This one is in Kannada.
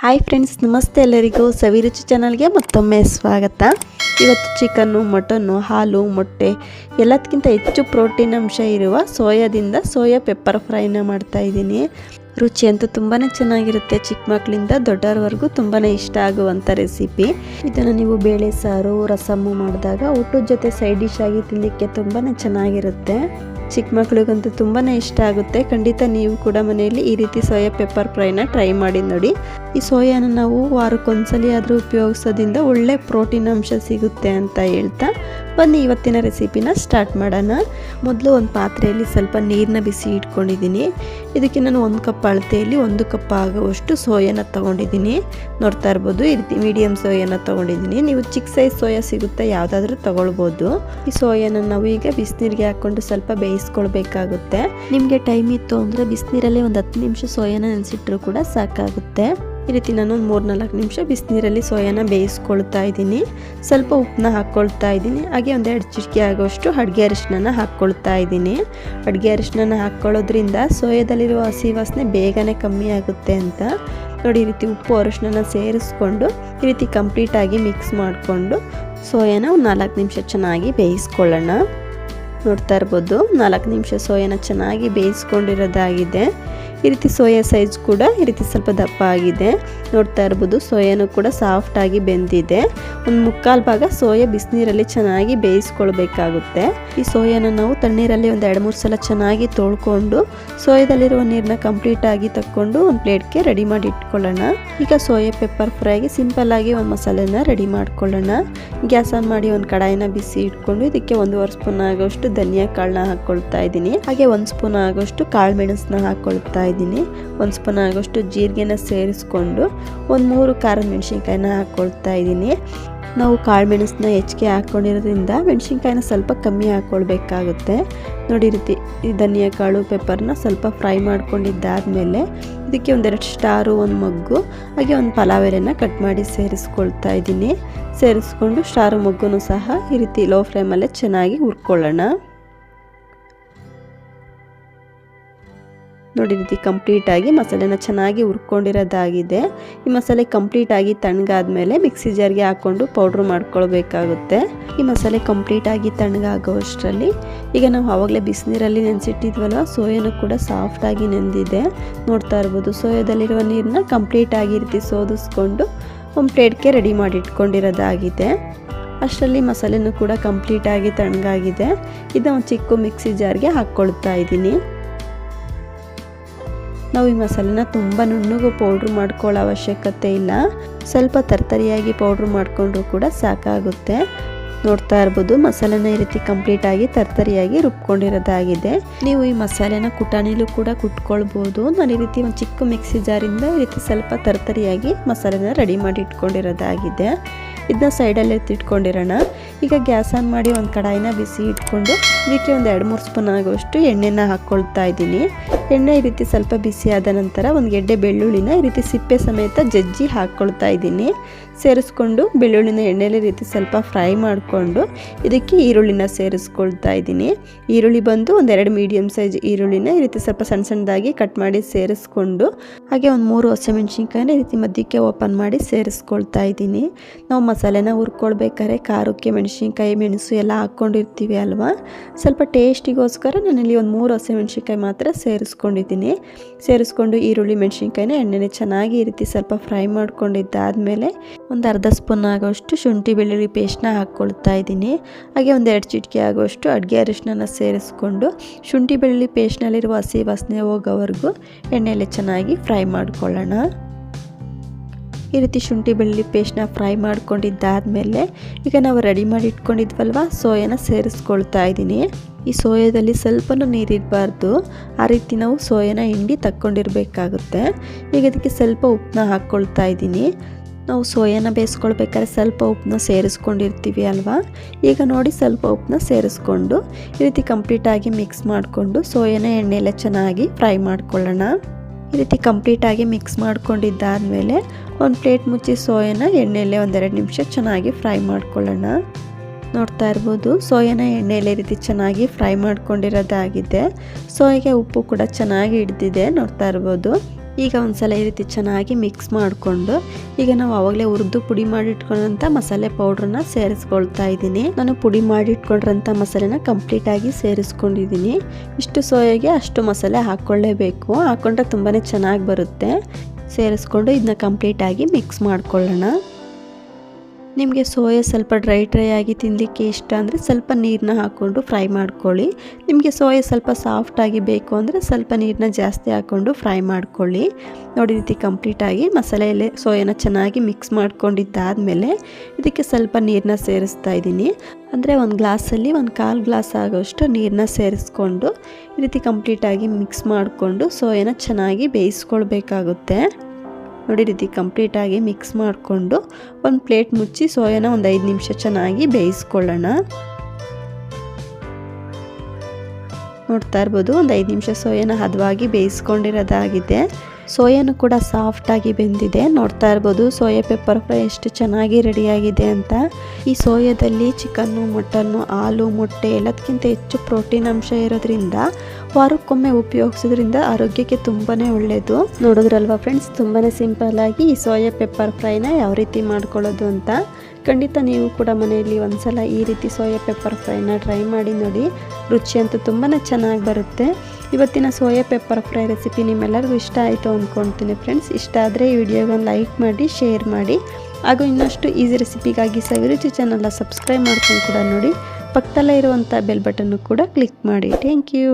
ಹಾಯ್ ಫ್ರೆಂಡ್ಸ್ ನಮಸ್ತೆ ಎಲ್ಲರಿಗೂ ಸವಿರುಚಿ ಚಾನಲ್ಗೆ ಮತ್ತೊಮ್ಮೆ ಸ್ವಾಗತ. ಇವತ್ತು ಚಿಕನ್ನು ಮಟನ್ನು ಹಾಲು, ಮೊಟ್ಟೆ ಎಲ್ಲದಕ್ಕಿಂತ ಹೆಚ್ಚು ಪ್ರೋಟೀನ್ ಅಂಶ ಇರುವ ಸೋಯಾದಿಂದ ಸೋಯಾ ಪೆಪ್ಪರ್ ಫ್ರೈನ ಮಾಡ್ತಾ ಇದ್ದೀನಿ. ರುಚಿ ಅಂತೂ ತುಂಬಾ ಚೆನ್ನಾಗಿರುತ್ತೆ. ಚಿಕ್ಕ ಮಕ್ಕಳಿಂದ ದೊಡ್ಡವರವರೆಗೂ ತುಂಬಾ ಇಷ್ಟ ಆಗುವಂಥ ರೆಸಿಪಿ ಇದನ್ನು ನೀವು ಬೇಳೆ ಸಾರು ರಸಮ್ಮು ಮಾಡಿದಾಗ ಊಟದ ಜೊತೆ ಸೈಡ್ ಡಿಶ್ ಆಗಿ ತಿನ್ನಲಿಕ್ಕೆ ತುಂಬಾ ಚೆನ್ನಾಗಿರುತ್ತೆ. ಚಿಕ್ಕ ಮಕ್ಳಿಗಂತೂ ತುಂಬಾ ಇಷ್ಟ ಆಗುತ್ತೆ. ಖಂಡಿತ ನೀವು ಕೂಡ ಮನೆಯಲ್ಲಿ ಈ ರೀತಿ ಸೋಯಾ ಪೆಪ್ಪರ್ ಫ್ರೈನ ಟ್ರೈ ಮಾಡಿ ನೋಡಿ. ಈ ಸೋಯಾನ ನಾವು ವಾರಕ್ಕೊಂದ್ಸಲಿ ಆದರೂ ಉಪಯೋಗಿಸೋದ್ರಿಂದ ಒಳ್ಳೆ ಪ್ರೋಟೀನ್ ಅಂಶ ಸಿಗುತ್ತೆ ಅಂತ ಹೇಳ್ತಾ ಬನ್ನಿ ಇವತ್ತಿನ ರೆಸಿಪಿನ ಸ್ಟಾರ್ಟ್ ಮಾಡೋಣ. ಮೊದಲು ಒಂದು ಪಾತ್ರೆಯಲ್ಲಿ ಸ್ವಲ್ಪ ನೀರನ್ನ ಬಿಸಿ ಇಟ್ಕೊಂಡಿದ್ದೀನಿ. ಇದಕ್ಕೆ ನಾನು ಒಂದು ಕಪ್ ಅಳತೆಯಲ್ಲಿ ಒಂದು ಕಪ್ ಆಗುವಷ್ಟು ಸೋಯಾನ ತೊಗೊಂಡಿದ್ದೀನಿ. ನೋಡ್ತಾ ಇರ್ಬೋದು, ಈ ರೀತಿ ಮೀಡಿಯಮ್ ಸೋಯಾನ ತೊಗೊಂಡಿದ್ದೀನಿ. ನೀವು ಚಿಕ್ಕ ಸೈಜ್ ಸೋಯಾ ಸಿಗುತ್ತೆ ಯಾವುದಾದ್ರೂ ತೊಗೊಳ್ಬೋದು. ಈ ಸೋಯಾನ ನಾವು ಈಗ ಬಿಸಿನೀರಿಗೆ ಹಾಕ್ಕೊಂಡು ಸ್ವಲ್ಪ ಬೇಯಿಸ್ಕೊಳ್ಬೇಕಾಗುತ್ತೆ. ನಿಮಗೆ ಟೈಮ್ ಇತ್ತು ಅಂದರೆ ಬಿಸಿನೀರಲ್ಲೇ ಒಂದು ಹತ್ತು ನಿಮಿಷ ಸೋಯಾನ ನೆನೆಸಿಟ್ರೂ ಕೂಡ ಸಾಕಾಗುತ್ತೆ. ಈ ರೀತಿ ನಾನು ಒಂದು ಮೂರು ನಾಲ್ಕು ನಿಮಿಷ ಬಿಸಿನೀರಲ್ಲಿ ಸೋಯಾನ ಬೇಯಿಸ್ಕೊಳ್ತಾ ಇದ್ದೀನಿ. ಸ್ವಲ್ಪ ಉಪ್ಪನ್ನ ಹಾಕ್ಕೊಳ್ತಾ ಇದ್ದೀನಿ. ಹಾಗೆ ಒಂದೆರಡು ಚಿಟಿಕೆ ಆಗೋಷ್ಟು ಅಡುಗೆ ಅರಿಶಿನ ಹಾಕ್ಕೊಳ್ತಾ ಇದ್ದೀನಿ. ಅಡುಗೆ ಅರಿಶಿನ ಹಾಕ್ಕೊಳ್ಳೋದ್ರಿಂದ ಸೋಯಾದಲ್ಲಿರುವ ಹಸಿ ವಾಸನೆ ಬೇಗನೆ ಕಮ್ಮಿ ಆಗುತ್ತೆ ಅಂತ. ನೋಡಿ, ಈ ರೀತಿ ಉಪ್ಪು ಅರಿಶಿನ ಸೇರಿಸ್ಕೊಂಡು ಈ ರೀತಿ ಕಂಪ್ಲೀಟಾಗಿ ಮಿಕ್ಸ್ ಮಾಡಿಕೊಂಡು ಸೋಯಾನ ಒಂದು ನಾಲ್ಕು ನಿಮಿಷ ಚೆನ್ನಾಗಿ ಬೇಯಿಸ್ಕೊಳ್ಳೋಣ. ನೋಡ್ತಾ ಇರ್ಬೋದು, ನಾಲ್ಕು ನಿಮಿಷ ಸೋಯಾನ ಚೆನ್ನಾಗಿ ಬೇಯಿಸ್ಕೊಂಡಿರೋದಾಗಿದೆ. ಈ ರೀತಿ ಸೋಯಾ ಸೈಜ್ ಕೂಡ ಈ ರೀತಿ ಸ್ವಲ್ಪ ದಪ್ಪ ಆಗಿದೆ. ನೋಡ್ತಾ ಇರ್ಬೋದು, ಸೋಯಾನು ಕೂಡ ಸಾಫ್ಟಾಗಿ ಬೆಂದಿದೆ. ಒಂದು ಮುಕ್ಕಾಲು ಭಾಗ ಸೋಯಾ ಬಿಸಿನೀರಲ್ಲಿ ಚೆನ್ನಾಗಿ ಬೇಯಿಸ್ಕೊಳ್ಬೇಕಾಗುತ್ತೆ. ಈ ಸೋಯಾನ ನಾವು ತಣ್ಣೀರಲ್ಲಿ ಒಂದು ಎರಡು ಮೂರು ಸಲ ಚೆನ್ನಾಗಿ ತೊಳ್ಕೊಂಡು, ಸೋಯಾದಲ್ಲಿರುವ ನೀರನ್ನ ಕಂಪ್ಲೀಟಾಗಿ ತಕ್ಕೊಂಡು ಒಂದು ಪ್ಲೇಟ್ಗೆ ರೆಡಿ ಮಾಡಿ ಇಟ್ಕೊಳ್ಳೋಣ. ಈಗ ಸೋಯಾ ಪೆಪ್ಪರ್ ಫ್ರೈಗೆ ಸಿಂಪಲ್ಲಾಗಿ ಒಂದು ಮಸಾಲೆನ ರೆಡಿ ಮಾಡ್ಕೊಳ್ಳೋಣ. ಗ್ಯಾಸ್ ಆನ್ ಮಾಡಿ ಒಂದು ಕಡಾಯಿನ ಬಿಸಿ ಇಟ್ಕೊಂಡು ಇದಕ್ಕೆ ಒಂದೂವರೆ ಸ್ಪೂನ್ ಆಗೋಷ್ಟು ಧನಿಯಾ ಕಾಳನ್ನ ಹಾಕ್ಕೊಳ್ತಾ ಇದ್ದೀನಿ. ಹಾಗೆ ಒಂದು ಸ್ಪೂನ್ ಆಗೋಷ್ಟು ಕಾಳು ಮೆಣಸನ್ನ ಹಾಕ್ಕೊಳ್ತಾ ಇದ್ದೀನಿ. ಒಂದು ಸ್ಪೂನ್ ಆಗೋಷ್ಟು ಜೀರಿಗೆನ ಸೇರಿಸ್ಕೊಂಡು ಒಂದು ಮೂರು ಖಾರದ ಮೆಣಸಿನ್ಕಾಯಿನ ಹಾಕ್ಕೊಳ್ತಾ ಇದ್ದೀನಿ. ನಾವು ಕಾಳು ಮೆಣಸನ್ನ ಹೆಚ್ಚಿಗೆ ಹಾಕ್ಕೊಂಡಿರೋದ್ರಿಂದ ಮೆಣಸಿನ್ಕಾಯಿನ ಸ್ವಲ್ಪ ಕಮ್ಮಿ ಹಾಕ್ಕೊಳ್ಬೇಕಾಗುತ್ತೆ ನೋಡಿ ರೀತಿ ಈ ಧನಿಯಾ ಕಾಳು, ಪೆಪ್ಪರ್ನ ಸ್ವಲ್ಪ ಫ್ರೈ ಮಾಡ್ಕೊಂಡಿದ್ದಾದಮೇಲೆ ಇದಕ್ಕೆ ಒಂದೆರಡು ಸ್ಟಾರು, ಒಂದು ಮಗ್ಗು, ಹಾಗೆ ಒಂದು ಪಲಾವ್ ಎಲೆನ ಕಟ್ ಮಾಡಿ ಸೇರಿಸ್ಕೊಳ್ತಾ ಇದ್ದೀನಿ. ಸೇರಿಸ್ಕೊಂಡು ಸ್ಟಾರು ಮಗ್ಗು ಸಹ ಈ ರೀತಿ ಲೋ ಫ್ಲೇಮಲ್ಲೇ ಚೆನ್ನಾಗಿ ಹುರ್ಕೊಳ್ಳೋಣ. ನೋಡಿ ರೀತಿ ಕಂಪ್ಲೀಟಾಗಿ ಮಸಾಲೆನ ಚೆನ್ನಾಗಿ ಹುರ್ಕೊಂಡಿರೋದಾಗಿದೆ. ಈ ಮಸಾಲೆ ಕಂಪ್ಲೀಟಾಗಿ ತಣ್ಣಗಾದ್ಮೇಲೆ ಮಿಕ್ಸಿ ಜಾರ್ಗೆ ಹಾಕ್ಕೊಂಡು ಪೌಡ್ರ್ ಮಾಡ್ಕೊಳ್ಬೇಕಾಗುತ್ತೆ. ಈ ಮಸಾಲೆ ಕಂಪ್ಲೀಟಾಗಿ ತಣ್ಣಗಾಗೋಷ್ಟರಲ್ಲಿ ಈಗ ನಾವು ಆವಾಗಲೇ ಬಿಸಿನೀರಲ್ಲಿ ನೆನೆಸಿಟ್ಟಿದ್ವಲ್ಲ, ಸೋಯಾನು ಕೂಡ ಸಾಫ್ಟಾಗಿ ನೆಂದಿದೆ. ನೋಡ್ತಾ ಇರ್ಬೋದು, ಸೋಯಾದಲ್ಲಿರುವ ನೀರನ್ನ ಕಂಪ್ಲೀಟಾಗಿ ರೀತಿ ಸೋದಿಸ್ಕೊಂಡು ಒಂದು ಪ್ಲೇಟ್ಗೆ ರೆಡಿ ಮಾಡಿ ಇಟ್ಕೊಂಡಿರೋದಾಗಿದೆ ಅಷ್ಟರಲ್ಲಿ ಮಸಾಲೆನೂ ಕೂಡ ಕಂಪ್ಲೀಟಾಗಿ ತಣ್ಣಗಾಗಿದೆ. ಇದನ್ನ ಒಂದು ಚಿಕ್ಕ ಮಿಕ್ಸಿ ಜಾರ್ಗೆ ಹಾಕ್ಕೊಳ್ತಾ ಇದ್ದೀನಿ. ನಾವು ಈ ಮಸಾಲೆನ ತುಂಬ ನುಣ್ಣಗೂ ಪೌಡ್ರ್ ಮಾಡ್ಕೊಳ್ಳೋ ಅವಶ್ಯಕತೆ ಇಲ್ಲ. ಸ್ವಲ್ಪ ತರ್ತರಿಯಾಗಿ ಪೌಡ್ರ್ ಮಾಡಿಕೊಂಡ್ರೂ ಕೂಡ ಸಾಕಾಗುತ್ತೆ. ನೋಡ್ತಾ ಇರ್ಬೋದು, ಮಸಾಲೆನ ಈ ರೀತಿ ಕಂಪ್ಲೀಟಾಗಿ ತರ್ತರಿಯಾಗಿ ರುಬ್ಕೊಂಡಿರೋದಾಗಿದೆ. ನೀವು ಈ ಮಸಾಲೆನ ಕುಟಾಣಿಲೂ ಕೂಡ ಕುಟ್ಕೊಳ್ಬೋದು. ನಾನು ಈ ರೀತಿ ಒಂದು ಚಿಕ್ಕ ಮಿಕ್ಸಿ ಜಾರಿಂದ ಈ ರೀತಿ ಸ್ವಲ್ಪ ತರ್ತರಿಯಾಗಿ ಮಸಾಲೆನ ರೆಡಿ ಮಾಡಿ ಇಟ್ಕೊಂಡಿರೋದಾಗಿದೆ. ಇದನ್ನ ಸೈಡಲ್ಲಿ ಎತ್ತಿಟ್ಕೊಂಡಿರೋಣ ಈಗ ಗ್ಯಾಸ್ ಆನ್ ಮಾಡಿ ಒಂದು ಕಡಾಯಿನ ಬಿಸಿ ಇಟ್ಕೊಂಡು, ಇದಕ್ಕೆ ಒಂದು ಎರಡು ಮೂರು ಸ್ಪೂನ್ ಆಗುವಷ್ಟು ಎಣ್ಣೆನ ಹಾಕ್ಕೊಳ್ತಾ ಇದ್ದೀನಿ. ಎಣ್ಣೆ ಈ ರೀತಿ ಸ್ವಲ್ಪ ಬಿಸಿ ಆದ ನಂತರ ಒಂದು ಗೆಡ್ಡೆ ಬೆಳ್ಳುಳ್ಳಿನ ಈ ರೀತಿ ಸಿಪ್ಪೆ ಸಮೇತ ಜಜ್ಜಿ ಹಾಕ್ಕೊಳ್ತಾ ಇದ್ದೀನಿ. ಸೇರಿಸ್ಕೊಂಡು ಬೆಳ್ಳುಳ್ಳಿನ ಎಣ್ಣೆಲಿ ರೀತಿ ಸ್ವಲ್ಪ ಫ್ರೈ ಮಾಡಿಕೊಂಡು ಇದಕ್ಕೆ ಈರುಳ್ಳಿನ ಸೇರಿಸ್ಕೊಳ್ತಾ ಇದ್ದೀನಿ. ಈರುಳ್ಳಿ ಬಂದು ಒಂದೆರಡು ಮೀಡಿಯಮ್ ಸೈಜ್ ಈರುಳ್ಳಿನ ಈ ರೀತಿ ಸ್ವಲ್ಪ ಸಣ್ಣ ಸಣ್ಣದಾಗಿ ಕಟ್ ಮಾಡಿ ಸೇರಿಸ್ಕೊಂಡು ಹಾಗೆ ಒಂದು ಮೂರು ಹಸಿಮೆಣ್ಸಿನ್ಕಾಯಿನ ಈ ರೀತಿ ಮಧ್ಯಕ್ಕೆ ಓಪನ್ ಮಾಡಿ ಸೇರಿಸ್ಕೊಳ್ತಾ ಇದ್ದೀನಿ. ನಾವು ಮಸಾಲೆನ ಹುರ್ಕೊಳ್ಬೇಕಾದ್ರೆ ಖಾರಕ್ಕೆ ಮೆಣಸಿನ್ಕಾಯಿ, ಮೆಣಸು ಎಲ್ಲ ಹಾಕ್ಕೊಂಡಿರ್ತೀವಿ ಅಲ್ವಾ? ಸ್ವಲ್ಪ ಟೇಸ್ಟಿಗೋಸ್ಕರ ನಾನಿಲ್ಲಿ ಒಂದು ಮೂರು ಹಸಿಮೆಣ್ಸಿನ್ಕಾಯಿ ಮಾತ್ರ ಸೇರಿಸ್ಕೊಂಡಿದ್ದೀನಿ. ಸೇರಿಸ್ಕೊಂಡು ಈರುಳ್ಳಿ, ಮೆಣಸಿನ್ಕಾಯಿನ ಎಣ್ಣೆನೆ ಚೆನ್ನಾಗಿ ಈ ರೀತಿ ಸ್ವಲ್ಪ ಫ್ರೈ ಮಾಡ್ಕೊಂಡಿದ್ದಾದಮೇಲೆ ಒಂದು ಅರ್ಧ ಸ್ಪೂನ್ ಆಗೋಷ್ಟು ಶುಂಠಿ ಬೆಳ್ಳುಳ್ಳಿ ಪೇಸ್ಟ್ನ ಹಾಕ್ಕೊಳ್ತಾ ಇದ್ದೀನಿ. ಹಾಗೆ ಒಂದು ಎರಡು ಚಿಟಿಕೆ ಆಗೋಷ್ಟು ಅಡುಗೆ ಅರಿಶಿನ ಸೇರಿಸ್ಕೊಂಡು ಶುಂಠಿ ಬೆಳ್ಳುಳ್ಳಿ ಪೇಸ್ಟ್ನಲ್ಲಿರುವ ಹಸಿ ವಾಸನೆ ಹೋಗೋವರೆಗೂ ಎಣ್ಣೆಯಲ್ಲಿ ಚೆನ್ನಾಗಿ ಫ್ರೈ ಮಾಡ್ಕೊಳ್ಳೋಣ. ಈ ರೀತಿ ಶುಂಠಿ ಬೆಳ್ಳುಳ್ಳಿ ಪೇಸ್ಟ್ನ ಫ್ರೈ ಮಾಡ್ಕೊಂಡಿದ್ದಾದಮೇಲೆ ಈಗ ನಾವು ರೆಡಿ ಮಾಡಿ ಇಟ್ಕೊಂಡಿದ್ವಲ್ವ? ಸೋಯಾನ ಸೇರಿಸ್ಕೊಳ್ತಾ ಇದ್ದೀನಿ. ಈ ಸೋಯಾದಲ್ಲಿ ಸ್ವಲ್ಪನೂ ನೀರಿರಬಾರ್ದು ಆ ರೀತಿ ನಾವು ಸೋಯಾನ ಹಿಂಡಿ ತಕ್ಕೊಂಡಿರಬೇಕಾಗುತ್ತೆ. ಈಗ ಅದಕ್ಕೆ ಸ್ವಲ್ಪ ಉಪ್ಪನ್ನ ಹಾಕ್ಕೊಳ್ತಾ ಇದ್ದೀನಿ. ನಾವು ಸೋಯಾನ ಬೇಯಿಸ್ಕೊಳ್ಬೇಕಾದ್ರೆ ಸ್ವಲ್ಪ ಉಪ್ಪನ್ನ ಸೇರಿಸ್ಕೊಂಡಿರ್ತೀವಿ ಅಲ್ವಾ? ಈಗ ನೋಡಿ ಸ್ವಲ್ಪ ಉಪ್ಪನ್ನ ಸೇರಿಸ್ಕೊಂಡು ಈ ರೀತಿ ಕಂಪ್ಲೀಟಾಗಿ ಮಿಕ್ಸ್ ಮಾಡಿಕೊಂಡು ಸೋಯಾನ ಎಣ್ಣೆಲ್ಲ ಚೆನ್ನಾಗಿ ಫ್ರೈ ಮಾಡ್ಕೊಳ್ಳೋಣ. ಈ ರೀತಿ ಕಂಪ್ಲೀಟಾಗಿ ಮಿಕ್ಸ್ ಮಾಡ್ಕೊಂಡಿದ್ದಾದಮೇಲೆ ಒಂದು ಪ್ಲೇಟ್ ಮುಚ್ಚಿ ಸೋಯಾನ ಎಣ್ಣೆಯಲ್ಲೇ ಒಂದೆರಡು ನಿಮಿಷ ಚೆನ್ನಾಗಿ ಫ್ರೈ ಮಾಡ್ಕೊಳ್ಳೋಣ. ನೋಡ್ತಾ ಇರ್ಬೋದು, ಸೋಯಾನ ಎಣ್ಣೆಯಲ್ಲಿ ರೀತಿ ಚೆನ್ನಾಗಿ ಫ್ರೈ ಮಾಡ್ಕೊಂಡಿರೋದಾಗಿದೆ. ಸೋಯಾಗೆ ಉಪ್ಪು ಕೂಡ ಚೆನ್ನಾಗಿ ಹಿಡ್ದಿದೆ, ನೋಡ್ತಾ ಇರ್ಬೋದು. ಈಗ ಒಂದ್ಸಲ ಈ ರೀತಿ ಚೆನ್ನಾಗಿ ಮಿಕ್ಸ್ ಮಾಡಿಕೊಂಡು, ಈಗ ನಾವು ಅವಾಗಲೇ ಹುರಿದು ಪುಡಿ ಮಾಡಿಟ್ಕೊಂಡಂಥ ಮಸಾಲೆ ಪೌಡ್ರನ್ನ ಸೇರಿಸ್ಕೊಳ್ತಾ ಇದ್ದೀನಿ. ನಾನು ಪುಡಿ ಮಾಡಿಟ್ಕೊಂಡಿರೋಂಥ ಮಸಾಲೆನ ಕಂಪ್ಲೀಟಾಗಿ ಸೇರಿಸ್ಕೊಂಡಿದ್ದೀನಿ. ಇಷ್ಟು ಸೋಯಾಗೆ ಅಷ್ಟು ಮಸಾಲೆ ಹಾಕ್ಕೊಳ್ಳೇಬೇಕು. ಹಾಕ್ಕೊಂಡ್ರೆ ತುಂಬಾ ಚೆನ್ನಾಗಿ ಬರುತ್ತೆ. ಸೇರಿಸ್ಕೊಂಡು ಇದನ್ನ ಕಂಪ್ಲೀಟಾಗಿ ಮಿಕ್ಸ್ ಮಾಡ್ಕೊಳ್ಳೋಣ. ನಿಮಗೆ ಸೋಯಾ ಸ್ವಲ್ಪ ಡ್ರೈ ಡ್ರೈ ಆಗಿ ತಿನ್ನಲಿಕ್ಕೆ ಇಷ್ಟ ಅಂದರೆ ಸ್ವಲ್ಪ ನೀರನ್ನ ಹಾಕ್ಕೊಂಡು ಫ್ರೈ ಮಾಡ್ಕೊಳ್ಳಿ. ನಿಮಗೆ ಸೋಯಾ ಸ್ವಲ್ಪ ಸಾಫ್ಟಾಗಿ ಬೇಕು ಅಂದರೆ ಸ್ವಲ್ಪ ನೀರನ್ನ ಜಾಸ್ತಿ ಹಾಕ್ಕೊಂಡು ಫ್ರೈ ಮಾಡ್ಕೊಳ್ಳಿ. ನೋಡಿ ರೀತಿ ಕಂಪ್ಲೀಟಾಗಿ ಮಸಾಲೆಯಲ್ಲೇ ಸೋಯಾನ ಚೆನ್ನಾಗಿ ಮಿಕ್ಸ್ ಮಾಡ್ಕೊಂಡಿದ್ದಾದಮೇಲೆ ಇದಕ್ಕೆ ಸ್ವಲ್ಪ ನೀರನ್ನ ಸೇರಿಸ್ತಾ ಇದ್ದೀನಿ. ಅಂದರೆ ಒಂದು ಗ್ಲಾಸಲ್ಲಿ ಒಂದು ಕಾಲು ಗ್ಲಾಸ್ ಆಗೋಷ್ಟು ನೀರನ್ನ ಸೇರಿಸ್ಕೊಂಡು ಈ ರೀತಿ ಕಂಪ್ಲೀಟಾಗಿ ಮಿಕ್ಸ್ ಮಾಡಿಕೊಂಡು ಸೋಯಾನ ಚೆನ್ನಾಗಿ ಬೇಯಿಸ್ಕೊಳ್ಬೇಕಾಗುತ್ತೆ. ನೋಡಿ ರೀತಿ ಕಂಪ್ಲೀಟಾಗಿ ಮಿಕ್ಸ್ ಮಾಡಿಕೊಂಡು ಒಂದು ಪ್ಲೇಟ್ ಮುಚ್ಚಿ ಸೋಯಾನ ಒಂದು ಐದು ನಿಮಿಷ ಚೆನ್ನಾಗಿ ಬೇಯಿಸ್ಕೊಳ್ಳೋಣ. ನೋಡ್ತಾ ಇರ್ಬೋದು, ಒಂದು ಐದು ನಿಮಿಷ ಸೋಯಾನ ಹದವಾಗಿ ಬೇಯಿಸ್ಕೊಂಡಿರೋದಾಗಿದೆ. ಸೋಯಾನು ಕೂಡ ಸಾಫ್ಟಾಗಿ ಬೆಂದಿದೆ. ನೋಡ್ತಾ ಇರ್ಬೋದು, ಸೋಯಾ ಪೆಪ್ಪರ್ ಫ್ರೈ ಎಷ್ಟು ಚೆನ್ನಾಗಿ ರೆಡಿಯಾಗಿದೆ ಅಂತ. ಈ ಸೋಯಾದಲ್ಲಿ ಚಿಕನ್ನು ಮಟನ್ನು ಹಾಲು, ಮೊಟ್ಟೆ ಎಲ್ಲದಕ್ಕಿಂತ ಹೆಚ್ಚು ಪ್ರೋಟೀನ್ ಅಂಶ ಇರೋದ್ರಿಂದ, ವಾರಕ್ಕೊಮ್ಮೆ ಉಪಯೋಗಿಸೋದ್ರಿಂದ ಆರೋಗ್ಯಕ್ಕೆ ತುಂಬಾ ಒಳ್ಳೆಯದು ನೋಡಿದ್ರಲ್ವಾ ಫ್ರೆಂಡ್ಸ್ ತುಂಬಾ ಆಗಿ ಈ ಸೋಯಾ ಪೆಪ್ಪರ್ ಫ್ರೈನ ಯಾವ ರೀತಿ ಮಾಡ್ಕೊಳ್ಳೋದು ಅಂತ. ಖಂಡಿತ ನೀವು ಕೂಡ ಮನೆಯಲ್ಲಿ ಒಂದ್ಸಲ ಈ ರೀತಿ ಸೋಯಾ ಪೆಪ್ಪರ್ ಫ್ರೈನ ಟ್ರೈ ಮಾಡಿ ನೋಡಿ. ರುಚಿ ಅಂತೂ ತುಂಬಾ ಚೆನ್ನಾಗಿ ಬರುತ್ತೆ. ಇವತ್ತಿನ ಸೋಯಾ ಪೆಪ್ಪರ್ ಫ್ರೈ ರೆಸಿಪಿ ನಿಮ್ಮೆಲ್ಲರಿಗೂ ಇಷ್ಟ ಆಯಿತು ಅಂದ್ಕೊಳ್ತೀನಿ ಫ್ರೆಂಡ್ಸ್. ಇಷ್ಟ ಆದರೆ ಈ ವಿಡಿಯೋಗೊಂದು ಲೈಕ್ ಮಾಡಿ, ಶೇರ್ ಮಾಡಿ. ಹಾಗೂ ಇನ್ನಷ್ಟು ಈಸಿ ರೆಸಿಪಿಗಾಗಿ ಸವಿರುಚಿ ಚಾನಲ್ನ ಸಬ್ಸ್ಕ್ರೈಬ್ ಮಾಡ್ಕೊಂಡು ಕೂಡ ನೋಡಿ. ಪಕ್ಕದಲ್ಲೇ ಇರುವಂಥ ಬೆಲ್ ಬಟನ್ನು ಕೂಡ ಕ್ಲಿಕ್ ಮಾಡಿ. Thank you.